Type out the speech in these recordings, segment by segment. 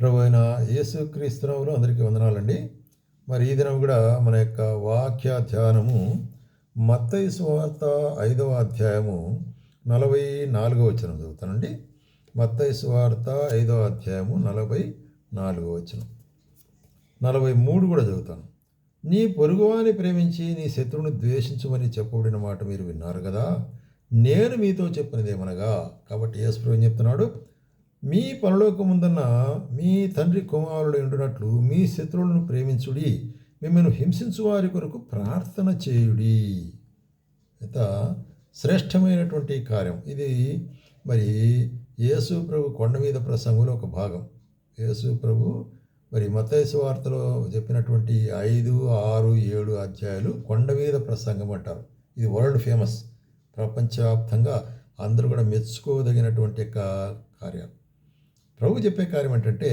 ప్రభు అయిన యేసుక్రీస్తునవులు అందరికీ వందనాలండి. మరి ఈ దినం కూడా మన యొక్క వాక్య ధ్యానము మత్తయి సువార్త ఐదవ అధ్యాయము నలభై నాలుగవ వచనం చదువుతానండి. మత్తయి సువార్త ఐదవ అధ్యాయము నలభై నాలుగవ వచనం. నలభై మూడు కూడా చదువుతాను. నీ పొరుగువాని ప్రేమించి నీ శత్రువుని ద్వేషించమని చెప్పబడిన మాట మీరు విన్నారు కదా? నేను మీతో చెప్పినదేమనగా కాబట్టి యేసు ప్రభు చెప్తున్నాడు? మీ పరలోకముందన్న మీ తండ్రి కుమారుడు ఉండినట్లు మీ శత్రువులను ప్రేమించుడి మిమ్మల్ని హింసించు వారి కొరకు ప్రార్థన చేయుడి. ఇత శ్రేష్టమైనటువంటి కార్యం. ఇది మరి యేసు ప్రభు కొండ మీద ప్రసంగంలో ఒక భాగం. యేసు ప్రభు మరి మతేసు వార్తలో చెప్పినటువంటి ఐదు ఆరు ఏడు అధ్యాయాలు కొండ మీద ప్రసంగం అంటారు. ఇది వరల్డ్ ఫేమస్. ప్రపంచవ్యాప్తంగా అందరూ కూడా మెచ్చుకోదగినటువంటి యొక్క కార్యాలు. ప్రభు చెప్పే కార్యం ఏంటంటే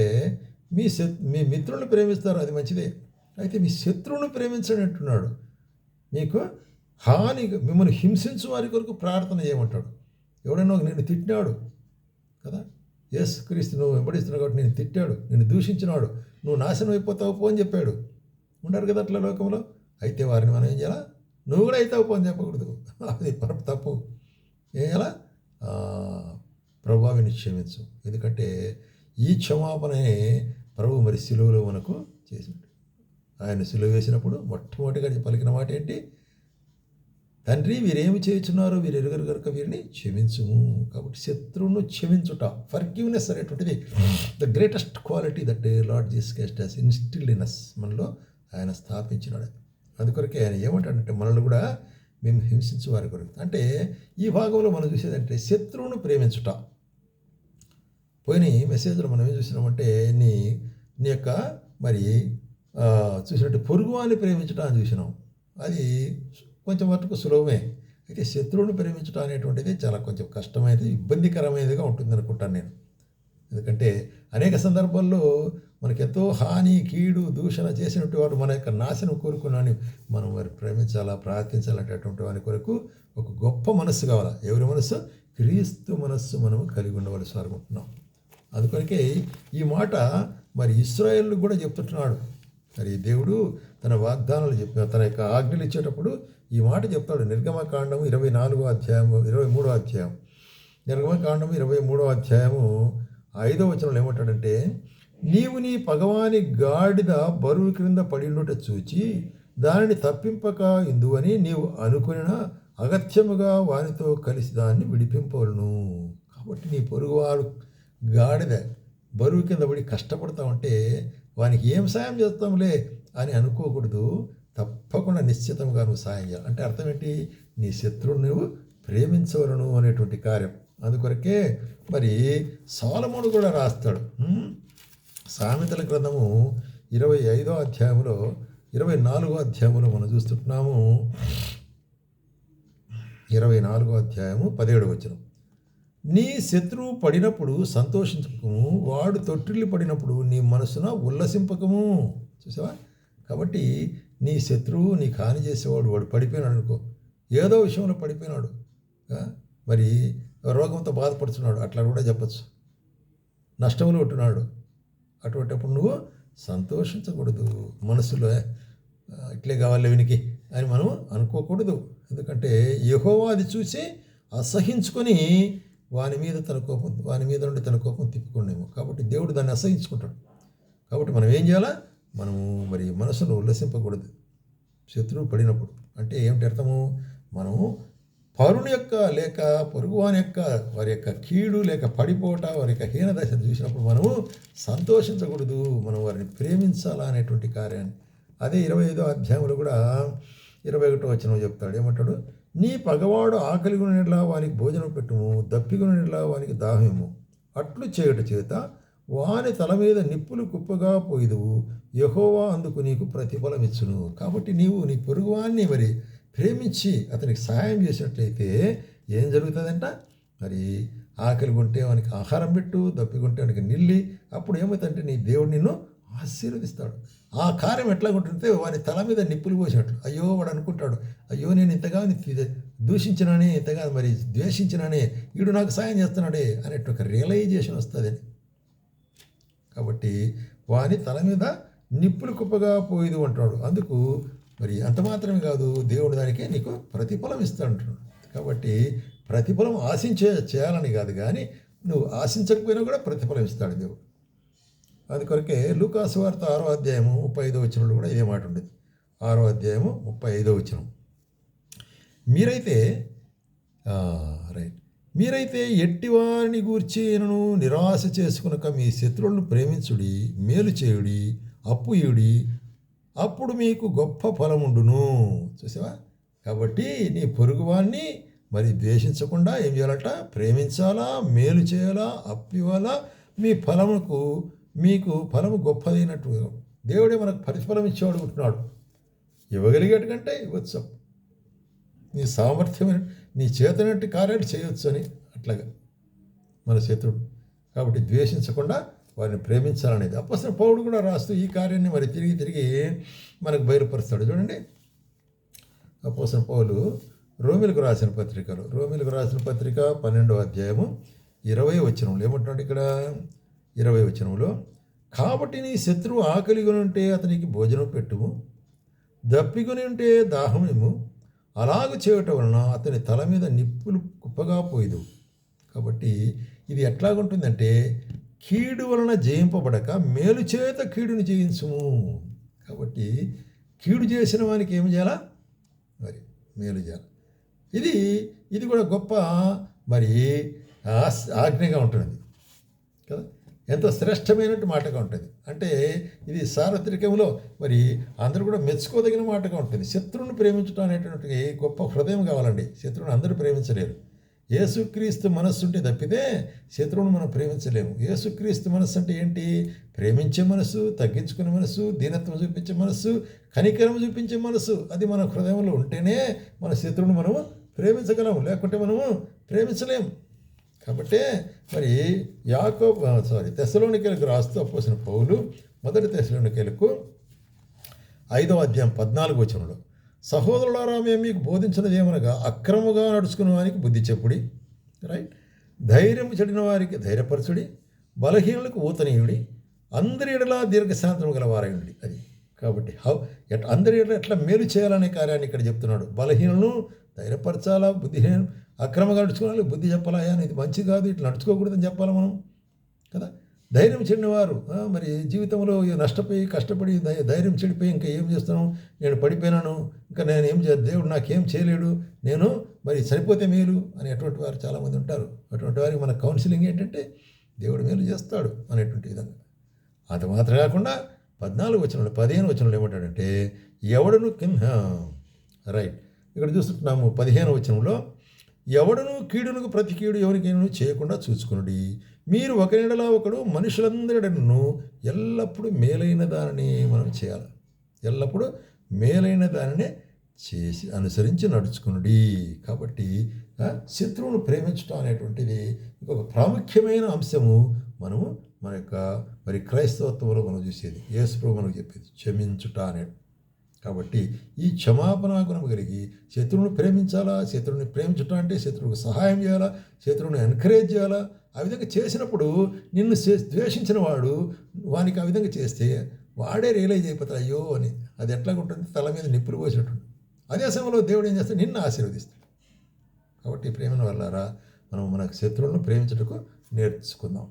మీ శత్ మీ మిత్రులను ప్రేమిస్తారు అది మంచిదే. అయితే మీ శత్రువును ప్రేమించండి అంటున్నాడు. మీకు హాని మిమ్మల్ని హింసించు వారి కొరకు ప్రార్థన చేయమంటాడు. ఎవడైనా ఒక నిన్ను తిట్టినాడు కదా? ఎస్ క్రీస్తు నువ్వు వెంబడిస్తున్నావు కాబట్టి నేను తిట్టాడు నిన్ను దూషించినాడు నువ్వు నాశనం అయిపోతావు పో అని చెప్పాడు. ఉండరు కదా అట్లా లోకంలో? అయితే వారిని మనం ఏం చేయాలా? నువ్వు కూడా అవుతావు పో అని చెప్పకూడదు. అది తప్పు. ఏం చేయాలా? ప్రభావిని క్షమించు. ఎందుకంటే ఈ క్షమాపణే ప్రభు మరి సిలువలో మనకు చేసిండు. ఆయన సిలువ వేసినప్పుడు మొట్టమొదటిగా పలికిన మాట ఏంటి? తండ్రి వీరేమి చేయుచున్నారో వీరు ఎరుగరు కనుక వీరిని క్షమించుము. కాబట్టి శత్రువును క్షమించుట ఫర్గివ్నెస్ అనేటువంటిది the greatest quality that Lord Jesus Christ has మనలో ఆయన స్థాపించినాడు అందుకొరకే ఆయన ఏమంటాడంటే మనల్ని కూడా మేము హింసించు వారి కొరకు. అంటే ఈ భాగంలో మనం చూసేదంటే శత్రువును ప్రేమించుట. పోయిన మెసేజ్లో మనం ఏం చూసినామంటే నీ నీ యొక్క మరి చూసినట్టు పొరుగు వారిని ప్రేమించడం చూసినాం. అది కొంచెం మటుకు సులభమే. అయితే శత్రువుని ప్రేమించడం అనేటువంటిది చాలా కొంచెం కష్టమైనది ఇబ్బందికరమైనదిగా ఉంటుంది అనుకుంటాను నేను. ఎందుకంటే అనేక సందర్భాల్లో మనకెంతో హాని కీడు దూషణ చేసినటువంటి వాడు మన యొక్క నాశనం కోరుకున్నాను మనం మరి ప్రేమించాలా ప్రార్థించాలనేటువంటి వారి కొరకు ఒక గొప్ప మనస్సు కావాలా. ఎవరి మనస్సు? క్రీస్తు మనస్సు మనం కలిగి ఉండవలసి అనుకుంటున్నాం అందుకొనికే ఈ మాట మరి ఇస్రాయేల్ కూడా చెప్తున్నాడు మరి దేవుడు తన వాగ్దానాలు చెప్పిన తన యొక్క ఆజ్ఞలు ఇచ్చేటప్పుడు ఈ మాట చెప్తాడు. నిర్గమకాండము ఇరవై నాలుగో అధ్యాయము ఇరవై మూడో అధ్యాయం. నిర్గమకాండము ఇరవై మూడో అధ్యాయము ఐదో వచనంలో ఏమంటాడంటే నీవు నీ పగవాని గాడిద బరువు క్రింద పడినట చూచి దానిని తప్పింపక ఇందువని నీవు అనుకున్న అగత్యముగా వానితో కలిసి దాన్ని విడిపింపవలను. కాబట్టి నీ పొరుగువాడు గాడిద బరువు కింద పడి కష్టపడతా ఉంటే వానికి ఏం సాయం చేస్తాంలే అని అనుకోకూడదు. తప్పకుండా నిశ్చితంగా నువ్వు సాయం చేయాలి. అంటే అర్థం ఏంటి? నీ శత్రువును నువ్వు ప్రేమించవలను అనేటువంటి కార్యం. అందుకొరకే మరి సోలముడు కూడా రాస్తాడు. సామెతల గ్రంథము ఇరవై ఐదో అధ్యాయంలో ఇరవై నాలుగో అధ్యాయంలో మనం చూస్తుంటున్నాము. ఇరవై నాలుగో అధ్యాయము పదిహేడు వచ్చినాం నీ శత్రువు పడినప్పుడు సంతోషించకము వాడు తొట్టిల్లు పడినప్పుడు నీ మనసున ఉల్లసింపకము. చూసావా? కాబట్టి నీ శత్రువు నీకు హాని చేసేవాడు వాడు పడిపోయినాడు అనుకో. ఏదో విషయంలో పడిపోయినాడు. మరి రోగంతో బాధపడుతున్నాడు అట్లా కూడా చెప్పచ్చు. నష్టంలో ఉంటున్నాడు. అటువంటిప్పుడు నువ్వు సంతోషించకూడదు. మనసులో ఇట్లే కావాలి వినికి అని మనం అనుకోకూడదు. ఎందుకంటే యహోవా అది చూసి అసహించుకొని వాని మీద తన కోపం వాని మీద నుండి తన కోపం తిప్పుకోండేమో. కాబట్టి దేవుడు దాన్ని అసహించుకుంటాడు. కాబట్టి మనం ఏం చేయాలా? మనము మరి మనసును ఉల్లసింపకూడదు. శత్రువు పడినప్పుడు. అంటే ఏమిటి అర్థము? మనము పరుని యొక్క లేక పొరుగువాని యొక్క వారి యొక్క కీడు లేక పడిపోట వారి యొక్క హీనదశ చూసినప్పుడు మనము సంతోషించకూడదు. మనం వారిని ప్రేమించాలా అనేటువంటి కార్యాన్ని. అదే ఇరవై ఐదో అధ్యాయంలో కూడా ఇరవై ఒకటో వచ్చిన చెప్తాడు. ఏమంటాడు? నీ పగవాడు ఆకలి వానికి భోజనం పెట్టుము దప్పికొనేలా వానికి దాహము. అట్లు చేయట చేత వాని తల మీద నిప్పులు కుప్పగా పోయిదువు. యహోవా అందుకు నీకు ప్రతిఫలం ఇచ్చును కాబట్టి నీవు నీ పొరుగువాన్ని మరి ప్రేమించి అతనికి సహాయం చేసినట్లయితే ఏం జరుగుతుందంట? మరి ఆకలి కొంటే వానికి ఆహారం పెట్టు దప్పికొంటే వానికి నిల్లి అప్పుడు ఏమవుతుందంటే నీ దేవుడు నిన్ను ఆశీర్వదిస్తాడు ఆ కార్యం ఎట్లా ఉంటుంటే వాని తల మీద నిప్పులు పోసాడు అయ్యో వాడు అనుకుంటాడు అయ్యో నేను ఇంతగా దూషించినానే ఇంతగా మరి ద్వేషించినానే వీడు నాకు సాయం చేస్తున్నాడే అనేట్టు ఒక రియలైజేషన్ వస్తుంది కాబట్టి వాని తల మీద నిప్పులు కుప్పగా పోయేది అంటాడు. అందుకు మరి అంత మాత్రమే కాదు దేవుడు దానికే నీకు ప్రతిఫలం ఇస్తా అంటున్నాడు కాబట్టి ప్రతిఫలం ఆశించే చేయాలని కాదు కానీ నువ్వు ఆశించకపోయినా కూడా ప్రతిఫలం ఇస్తాడు దేవుడు. అది కొరకే లూకాసు వార్త ఆరో అధ్యాయము ముప్పై ఐదో వచ్చినప్పుడు కూడా ఇదే మాట ఉండేది. ఆరో అధ్యాయము ముప్పై ఐదో వచ్చిన మీరైతే రైట్. మీరైతే ఎట్టివారిని గూర్చినను నిరాశ చేసుకునక మీ శత్రువులను ప్రేమించుడి మేలు చేయుడి అప్పు ఇయుడి అప్పుడు మీకు గొప్ప ఫలముండును చూసావా? కాబట్టి నీ పొరుగువాన్ని మరి ద్వేషించకుండా ఏం చేయాలంట? ప్రేమించాలా? మేలు చేయాలా? అప్పు ఇవ్వాలా? మీ ఫలముకు మీకు ఫలము గొప్పదైనట్టు దేవుడే మనకు పరిఫలం ఇచ్చేవాడు ఉంటున్నాడు. ఇవ్వగలిగేటి కంటే ఇవ్వచ్చు. నీ సామర్థ్యమైన నీ చేతనట్టు కార్యాలు చేయొచ్చు అని అట్లాగా మన శత్రుడు. కాబట్టి ద్వేషించకుండా వారిని ప్రేమించాలనేది. అప్పసిన పౌరుడు కూడా రాస్తూ ఈ కార్యాన్ని మరి తిరిగి తిరిగి మనకు బయలుపరుస్తాడు. చూడండి. అపోసిన పౌలు రోమిలకు రాసిన పత్రికలు. రోమిలకు రాసిన పత్రిక పన్నెండో అధ్యాయము ఇరవై వచ్చినంలో ఏమంటున్నాడు ఇక్కడ? ఇరవై వచనంలో కాబట్టి నీ శత్రువు ఆకలిగా ఉంటే అతనికి భోజనం పెట్టుము దప్పికొని ఉంటే దాహమేము అలాగ చేయటం వలన అతని తల మీద నిప్పులు కుప్పగా పోయిదు. కాబట్టి ఇది ఎట్లాగుంటుందంటే కీడు వలన జయింపబడక మేలు చేత కీడుని జయించుము. కాబట్టి కీడు చేసిన వానికి ఏమి చేయాలా? మరి మేలు చేయాలి? ఇది ఇది కూడా గొప్ప మరి ఆస్- ఆజ్ఞగా ఉంటుంది కదా? ఎంతో శ్రేష్టమైనట్టు మాటగా ఉంటుంది. అంటే ఇది సార్వత్రికంలో మరి అందరూ కూడా మెచ్చుకోదగిన మాటగా ఉంటుంది. శత్రువును ప్రేమించడం అనేటువంటి గొప్ప హృదయం కావాలండి. శత్రువుని అందరూ ప్రేమించలేరు. ఏసుక్రీస్తు మనస్సు ఉంటే తప్పితే శత్రువును మనం ప్రేమించలేము. ఏసుక్రీస్తు మనస్సు అంటే ఏంటి? ప్రేమించే మనసు తగ్గించుకునే మనసు దీనత్వం చూపించే మనస్సు కనికరం చూపించే మనసు అది మన హృదయంలో ఉంటేనే మన శత్రువును మనము ప్రేమించగలము. లేకుంటే మనము ప్రేమించలేము. కాబట్టి మరి యాకో సారీ తెసలోనికెలకు రాస్తూ పోసిన పౌలు మొదటి తెసలోనికెలకు ఐదవ అధ్యాయం పద్నాలుగు వచనంలో సహోదరులారా మేము మీకు బోధించినది ఏమనగా అక్రముగా నడుచుకున్న వారికి బుద్ధి చెప్పుడి. రైట్ ధైర్యం చెడిన వారికి ధైర్యపరచుడి బలహీనులకు ఊతనీయుడి అందరి ఎడలా దీర్ఘశాంతం గల వారైండి అది కాబట్టి హౌ ఎట్ అందరి ఎట్లా మేలు చేయాలనే కార్యాన్ని ఇక్కడ చెప్తున్నాడు. బలహీనలను ధైర్యపరచాలా? బుద్ధిహీన అక్రమంగా నడుచుకోవాలి? బుద్ధి చెప్పాలా? అని ఇది మంచి కాదు ఇట్లా నడుచుకోకూడదని చెప్పాలి మనం? కదా? ధైర్యం చెడినవారు. మరి జీవితంలో నష్టపోయి కష్టపడి ధైర్యం చెడిపోయి ఇంకా ఏం చేస్తున్నాను నేను పడిపోయినాను. ఇంకా నేను ఏం చే దేవుడు నాకేం చేయలేడు. నేను మరి చనిపోతే మేలు అనేటువంటి వారు చాలామంది ఉంటారు. అటువంటి వారికి మన కౌన్సిలింగ్ ఏంటంటే దేవుడు మేలు చేస్తాడు అనేటువంటి విధంగా. అది మాత్రం కాకుండా పద్నాలుగు వచనంలో పదిహేను వచనంలో ఏమంటాడంటే ఎవడను కింద రైట్ ఇక్కడ చూస్తున్నాము పదిహేను వచనంలో ఎవడను కీడునకు ప్రతి కీడు ఎవరికైనా చేయకుండా చూసుకునుడి మీరు ఒకరిడలా ఒకడు మనుషులందరిను ఎల్లప్పుడూ మేలైన దానిని మనం చేయాలి. ఎల్లప్పుడూ మేలైన దానినే చేసి అనుసరించి నడుచుకునుడి. కాబట్టి శత్రువును ప్రేమించడం అనేటువంటిది ఒక ప్రాముఖ్యమైన అంశము మనము మన యొక్క మరి క్రైస్తవత్వంలో మనం చూసేది. యేసుప్రభు మనకు చెప్పేది క్షమించుట అనేది కాబట్టి ఈ క్షమాపణ గుణం కలిగి శత్రువుని ప్రేమించాలా శత్రువుని ప్రేమించటం అంటే శత్రువుకు సహాయం చేయాలా శత్రువుని ఎంకరేజ్ చేయాలా? ఆ విధంగా చేసినప్పుడు నిన్ను ద్వేషించిన వాడు వానికి ఆ విధంగా చేస్తే వాడే రియలైజ్ అయిపోతాడు అయ్యో అని. అది ఎట్లా ఉంటుంది తల మీద నిప్పులు పోసినట్టు అదే సమయంలో దేవుడు ఏం చేస్తాడు? నిన్ను ఆశీర్వదిస్తాడు. కాబట్టి ప్రేమను వల్లారా మనం మన శత్రువులను ప్రేమించటకు నేర్చుకుందాం.